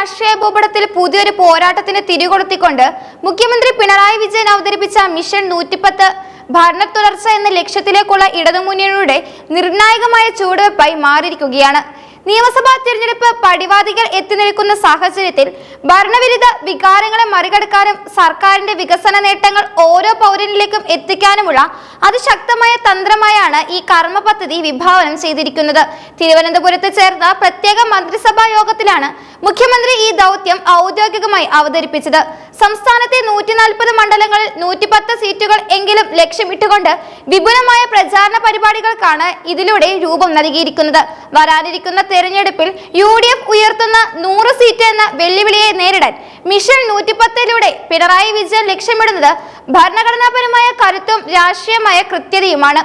രാഷ്ട്രീയ ഭൂപടത്തിൽ പുതിയൊരു പോരാട്ടത്തിന് തിരികൊളുത്തിക്കൊണ്ട് മുഖ്യമന്ത്രി പിണറായി വിജയൻ അവതരിപ്പിച്ച മിഷൻ നൂറ്റിപ്പത്ത് ഭരണ തുടർച്ച എന്ന ലക്ഷ്യത്തിലേക്കുള്ള ഇടതുമുന്നണിയുടെ നിർണായകമായ ചുവടുവെപ്പായി മാറിയിരിക്കുകയാണ്. നിയമസഭാ തിരഞ്ഞെടുപ്പ് പടിവാദികൾ എത്തി നിൽക്കുന്ന സാഹചര്യത്തിൽ ഭരണവിരുദ്ധ വികാരങ്ങളെ മറികടക്കാനും സർക്കാരിന്റെ വികസന നേട്ടങ്ങൾ ഓരോ പൗരനിലേക്കും എത്തിക്കാനുമുള്ള അതിശക്തമായ തന്ത്രമായാണ് ഈ കർമ്മ പദ്ധതി വിഭാവനം ചെയ്തിരിക്കുന്നത്. തിരുവനന്തപുരത്ത് ചേർന്ന പ്രത്യേക മന്ത്രിസഭാ യോഗത്തിലാണ് മുഖ്യമന്ത്രി ഈ ദൗത്യം ഔദ്യോഗികമായി അവതരിപ്പിച്ചത്. സംസ്ഥാനത്തെ നൂറ്റി നാൽപ്പത് മണ്ഡലങ്ങളിൽ നൂറ്റിപ്പത്ത് സീറ്റുകൾ എങ്കിലും ലക്ഷ്യമിട്ടുകൊണ്ട് വിപുലമായ പ്രചാരണ പരിപാടികൾക്കാണ് ഇതിലൂടെ രൂപം നൽകിയിരിക്കുന്നത്. വരാനിരിക്കുന്ന തെരഞ്ഞെടുപ്പിൽ യു ഡി എഫ് ഉയർത്തുന്ന നൂറ് സീറ്റ് എന്ന വെല്ലുവിളിയെ നേരിടാൻ മിഷൻ നൂറ്റിപ്പത്തിലൂടെ പിണറായി വിജയൻ ലക്ഷ്യമിടുന്നത് ഭരണഘടനാപരമായ കരുത്തും രാഷ്ട്രീയമായ കൃത്യതയുമാണ്.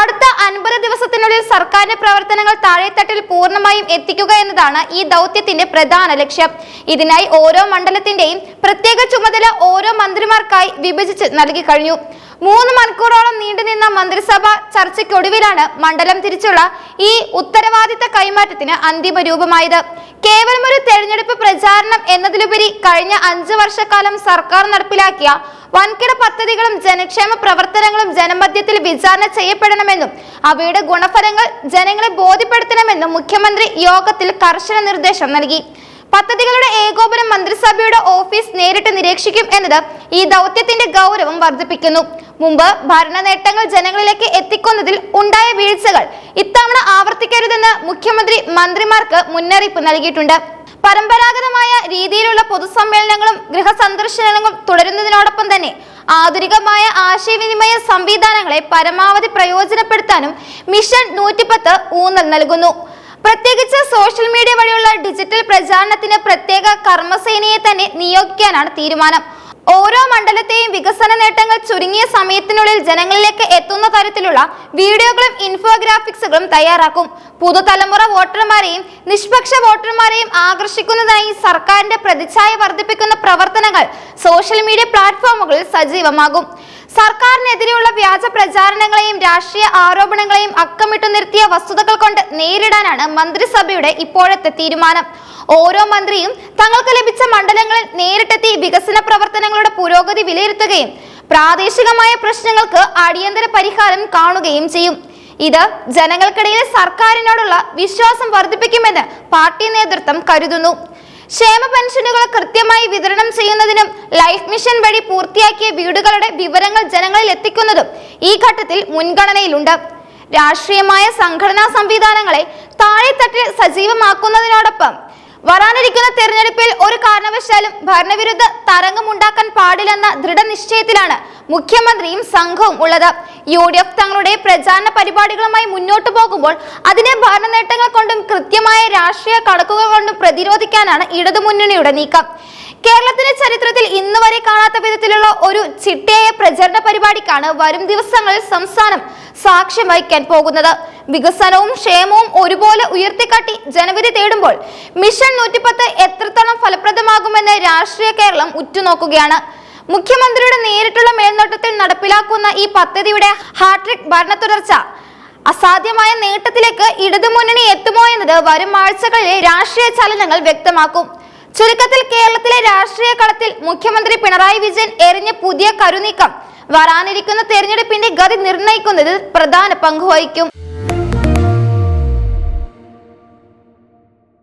അടുത്ത അൻപത് ദിവസത്തിനുള്ളിൽ സർക്കാരിന്റെ പ്രവർത്തനങ്ങൾ താഴെത്തട്ടിൽ പൂർണമായും എത്തിക്കുക എന്നതാണ് ഈ ദൗത്യത്തിന്റെ പ്രധാന ലക്ഷ്യം. ഇതിനായി ഓരോ മണ്ഡലത്തിന്റെയും പ്രത്യേക ചുമതല ഓരോ മന്ത്രിമാർക്കായി വിഭജിച്ച് നൽകി കഴിഞ്ഞു. മൂന്ന് മണിക്കൂറോളം നീണ്ടുനിന്ന മന്ത്രിസഭ ചർച്ചയ്ക്കൊടുവിലാണ് മണ്ഡലം തിരിച്ചുള്ള ഈ ഉത്തരവാദിത്ത കൈമാറ്റത്തിന് അന്തിമ രൂപമായത്. കേവലം ഒരു തെരഞ്ഞെടുപ്പ് പ്രചാരണം എന്നതിലുപരി കഴിഞ്ഞ അഞ്ചു വർഷക്കാലം സർക്കാർ നടപ്പിലാക്കിയ വൻകിട പദ്ധതികളും ജനക്ഷേമ പ്രവർത്തനങ്ങളും ജനമധ്യത്തിൽ വിചാരണ ചെയ്യപ്പെടണമെന്നും അവയുടെ ഗുണഫലങ്ങൾ ജനങ്ങളെ ബോധ്യപ്പെടുത്തണമെന്നും മുഖ്യമന്ത്രി യോഗത്തിൽ കർശന നിർദ്ദേശം നൽകി. പദ്ധതികളുടെ ഏകോപനം മന്ത്രിസഭയുടെ ഓഫീസ് നേരിട്ട് നിരീക്ഷിക്കും എന്നത് ഈ ദൗത്യത്തിന്റെ ഗൗരവം വർദ്ധിപ്പിക്കുന്നു. മുമ്പ് ഭരണ നേട്ടങ്ങൾ ജനങ്ങളിലേക്ക് എത്തിക്കുന്നതിൽ ഉണ്ടായ വീഴ്ചകൾ ഇത്തവണ ആവർത്തിക്കരുതെന്ന് മുഖ്യമന്ത്രി മന്ത്രിമാർക്ക് മുന്നറിയിപ്പ് നൽകിയിട്ടുണ്ട്. പരമ്പരാഗതമായ രീതിയിലുള്ള പൊതുസമ്മേളനങ്ങളും ഗൃഹസന്ദർശനങ്ങളും തുടരുന്നതിനോടൊപ്പം തന്നെ ആധുനികമായ ആശയവിനിമയ സംവിധാനങ്ങളെ പരമാവധി പ്രയോജനപ്പെടുത്താനും മിഷൻ നൂറ്റിപ്പത്ത് ഊന്നൽ നൽകുന്നു. പ്രത്യേകിച്ച് സോഷ്യൽ മീഡിയ വഴിയുള്ള ഡിജിറ്റൽ പ്രചാരണത്തിന് പ്രത്യേക കർമ്മസേനയെ തന്നെ നിയോഗിക്കാനാണ് തീരുമാനം. ഓരോ മണ്ഡലത്തെയും വികസന നേട്ടങ്ങൾ ചുരുങ്ങിയ സമയത്തിനുള്ളിൽ ജനങ്ങളിലേക്ക് എത്തുന്ന തരത്തിലുള്ള വീഡിയോകളും ഇൻഫോഗ്രാഫിക്സുകളും തയ്യാറാക്കും. പുതുതലമുറ വോട്ടർമാരെയും നിഷ്പക്ഷ വോട്ടർമാരെയും ആകർഷിക്കുന്നതായി സർക്കാരിന്റെ പ്രതിച്ഛായ വർദ്ധിപ്പിക്കുന്ന പ്രവർത്തനങ്ങൾ സോഷ്യൽ മീഡിയ പ്ലാറ്റ്ഫോമുകളിൽ സജീവമാകും. സർക്കാരിനെതിരെയുള്ള വ്യാജ പ്രചാരണങ്ങളെയും രാഷ്ട്രീയ ആരോപണങ്ങളെയും അക്കമിട്ടു നിർത്തിയ വസ്തുതകൾ കൊണ്ട് നേരിടാനാണ് മന്ത്രിസഭയുടെ ഇപ്പോഴത്തെ തീരുമാനം. ഓരോ മന്ത്രിയും തങ്ങൾക്ക് ലഭിച്ച മണ്ഡലങ്ങളിൽ നേരിട്ടെത്തി വികസന പ്രവർത്തനങ്ങളുടെ പുരോഗതി വിലയിരുത്തുകയും പ്രാദേശികമായ പ്രശ്നങ്ങൾക്ക് അടിയന്തര പരിഹാരം കാണുകയും ചെയ്യും. ഇത് ജനങ്ങൾക്കിടയിൽ സർക്കാരിനോടുള്ള വിശ്വാസം വർദ്ധിപ്പിക്കുമെന്ന് പാർട്ടി നേതൃത്വം കരുതുന്നു. ക്ഷേമ പെൻഷനുകൾ കൃത്യമായി വിതരണം ചെയ്യുന്നതിനും ലൈഫ് മിഷൻ വഴി പൂർത്തിയാക്കിയ വീടുകളുടെ വിവരങ്ങൾ ജനങ്ങളിൽ എത്തിക്കുന്നതും ഈ ഘട്ടത്തിൽ മുൻഗണനയിലുണ്ട്. രാഷ്ട്രീയമായ സംഘടനാ സംവിധാനങ്ങളെ താഴെത്തട്ടിൽ സജീവമാക്കുന്നതിനോടൊപ്പം വരാനിരിക്കുന്ന തെരഞ്ഞെടുപ്പിൽ ഒരു കാരണവശാലും ഭരണവിരുദ്ധ തരംഗമുണ്ടാക്കാൻ പാടില്ലെന്ന ദൃഢനിശ്ചയത്തിലാണ് മുഖ്യമന്ത്രിയും സംഘവും ഉള്ളത്. യു ഡി എഫ് തങ്ങളുടെ പ്രചാരണ പരിപാടികളുമായി മുന്നോട്ടു പോകുമ്പോൾ അതിനെ ഭരണ നേട്ടങ്ങൾ കൊണ്ടും കൃത്യമായ രാഷ്ട്രീയ കണക്കുകൾ കൊണ്ടും പ്രതിരോധിക്കാനാണ് ഇടതുമുന്നണിയുടെ നീക്കം. കേരളത്തിന്റെ ചരിത്രത്തിൽ ഇന്ന് വരെ കാണാത്ത വിധത്തിലുള്ള ഒരു ചിട്ടയായ പ്രചരണ പരിപാടിക്കാണ് വരും ദിവസങ്ങളിൽ സംസ്ഥാനം സാക്ഷ്യം വഹിക്കാൻ പോകുന്നത്. വികസനവും ക്ഷേമവും ഒരുപോലെ ഉയർത്തിക്കാട്ടി ജനവിധി തേടുമ്പോൾ മിഷൻ നൂറ്റിപ്പത്ത് എത്രത്തോളം ഫലപ്രദമാകുമെന്ന് രാഷ്ട്രീയ കേരളം ഉറ്റുനോക്കുകയാണ്. മുഖ്യമന്ത്രിയുടെ നേരിട്ടുള്ള മേൽനോട്ടത്തിൽ നടപ്പിലാക്കുന്ന ഈ പദ്ധതിയുടെ ഹാട്രിക് ഭരണ തുടർച്ച അസാധ്യമായ നേട്ടത്തിലേക്ക് ഇടതുമുന്നണി എത്തുമോ എന്നത് വരും ആഴ്ചകളിലെ രാഷ്ട്രീയ ചലനങ്ങൾ വ്യക്തമാക്കും. ചുരുക്കത്തിൽ കേരളത്തിലെ രാഷ്ട്രീയ കളത്തിൽ മുഖ്യമന്ത്രി പിണറായി വിജയൻ എറിഞ്ഞ പുതിയ കരുനീക്കം. വരാനിരിക്കുന്ന തെരഞ്ഞെടുപ്പിന്റെ ഗതി നിർണയിക്കുന്നതിൽ പ്രധാന പങ്കുവഹിക്കും